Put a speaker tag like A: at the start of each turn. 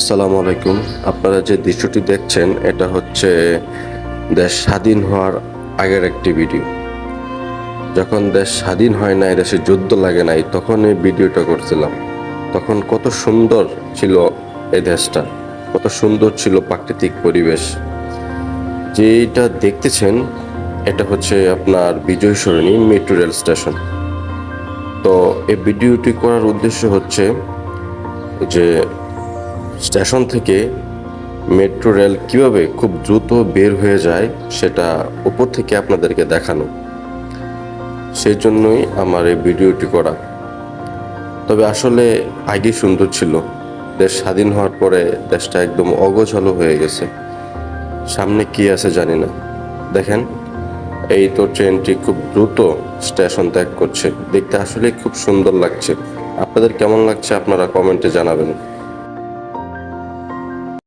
A: আসসালামু আলাইকুম। আপনারা যে দৃশ্যটি দেখছেন, এটা হচ্ছে দেশ স্বাধীন হওয়ার আগের একটি ভিডিও। যখন দেশ স্বাধীন হয় নাই, দেশে যুদ্ধ লাগে নাই, তখন এই ভিডিওটা করছিলাম। তখন কত সুন্দর ছিল এই দেশটা, কত সুন্দর ছিল প্রাকৃতিক পরিবেশ। যেটা দেখতেছেন, এটা হচ্ছে আপনার Bijoy Sarani metro rail station. তো এই ভিডিওটি করার উদ্দেশ্য হচ্ছে যে স্টেশন থেকে মেট্রো রেল কীভাবে খুব দ্রুত বের হয়ে যায় সেটা উপর থেকে আপনাদেরকে দেখানো। সেই জন্যই আমার এই ভিডিওটি করা। তবে আসলে আগে সুন্দর ছিল। দেশ স্বাধীন হওয়ার পরে দেশটা একদম অগোছালো হয়ে গেছে। সামনে কি আছে জানি না। দেখেন, এই তো ট্রেনটি খুব দ্রুত স্টেশন ত্যাগ করছে। দেখতে আসলে খুব সুন্দর লাগছে। আপনাদের কেমন লাগছে আপনারা কমেন্টে জানাবেন।